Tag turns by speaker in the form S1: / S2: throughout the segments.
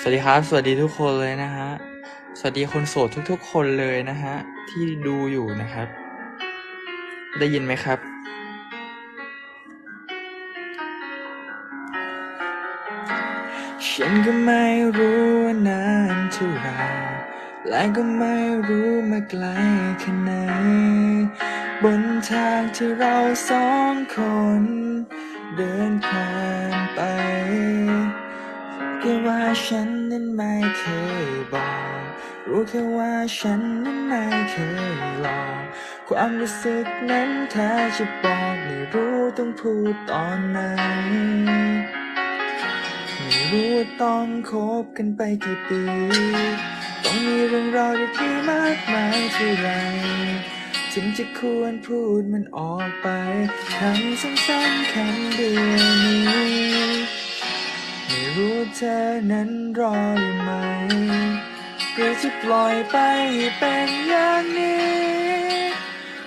S1: สวัสดีครับ สวัสดีทุกคนเลยนะฮะ สวัสดีคนโสดทุกๆ คนเลยนะฮะ ที่ดูอยู่นะครับ ได้ยินไหมครับ ฉันก็ไม่รู้ว่านานเท่าไรและก็ไม่รู้มาไกลแค่ไหน บนทางที่เราสองคน เดินผ่านไป แค่ว่าฉันนั้นไม่เคยบอก รู้แค่ว่าฉันนั้นไม่เคยหลอกความรู้สึกนั้นถ้าจะบอกไม่รู้ต้องพูดตอนไหนไม่รู้ว่าต้องคบกันไปกี่ปี ต้องมีเรื่องราวดีๆมากมายเท่าไรถึงจะควรพูดมันออกไปคำสั้นๆคำเดียวนี้ ไม่รู้เธอนั้นรออยู่ไหมหรือจะปล่อยไปให้เป็นอย่างนี้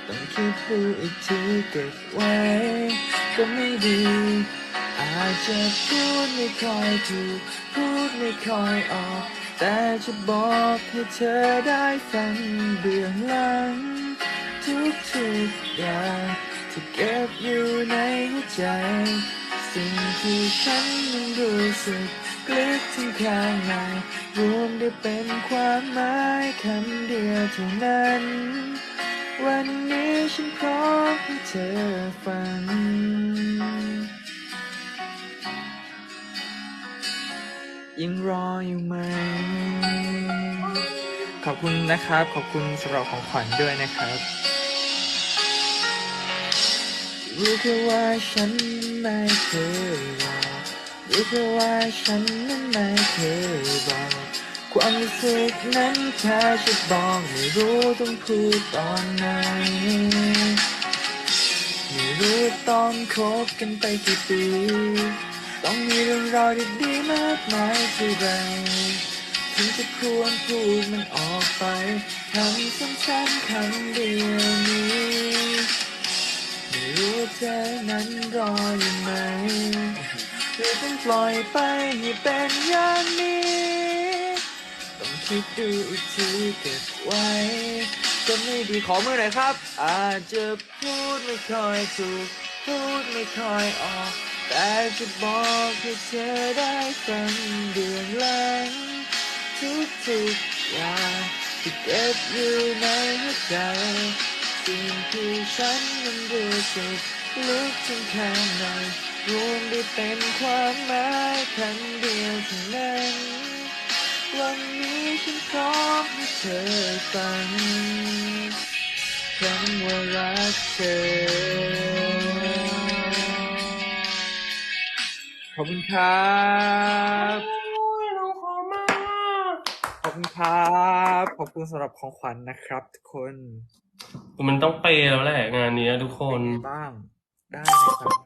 S1: ต้องคิดดูอีกทีเก็บไว้ ก็ไม่ดี อาจจะพูดไม่ค่อยถูกพูดไม่ค่อยออก แต่จะบอกให้เธอได้ฟังเบื้องหลัง ทุกๆอย่างที่เก็บอยู่ในหัวใจ สิ่งที่ฉันยังรู้สึกกลึกถึงข้างในรวมได้เป็นความหมายคำเดียวเท่านั้น วันนี้ฉันพร้อมให้เธอฟัง ยังรออยู่ไหม ขอบคุณนะครับ ขอบคุณสำหรับของขวัญด้วยนะครับ รู้แค่ว่าฉันไม่เคยบอกรู้แค่ว่าฉันนั้นไม่เคยบอก ความรู้สึกนั้นแค่จะบอกไม่รู้ต้องพูดตอนไหนไม่รู้ต้องคบกันไปกี่ปี ต้องมีเรื่องราวดีๆมากมายเท่าไรถึงจะควรพูดมันออกไปคำสั้นๆคำเดียวนี้ รู้เธอนั้นรออยู่ไหมหรือต้องปล่อยไปให้เป็นอย่างนี้ ต้องคิดดูอีกทีเก็บไว้ก็ไม่ดีขอมือหน่อยครับ อาจจะพูดไม่ค่อยถูก พูดไม่ค่อยออก แต่จะบอกให้เธอได้ฟังเบื้องหลังทุกๆอย่างที่เก็บอยู่ในหัวใจ สิ่งที่ฉันมันรู้สึกลึกถึงข้างในรวมได้เป็นความหมายคำเดียวเท่านั้น วันนี้ฉันพร้อมให้เธอฟังคำว่ารักเธอ ขอบคุณครับ คุณครับ ขอบคุณสำหรับของขวัญนะครับทุกคน
S2: มันต้องเปย์แล้วแหละงานเนี้ยทุกคน
S1: เป็นไงบ้าง ได้เลยครับ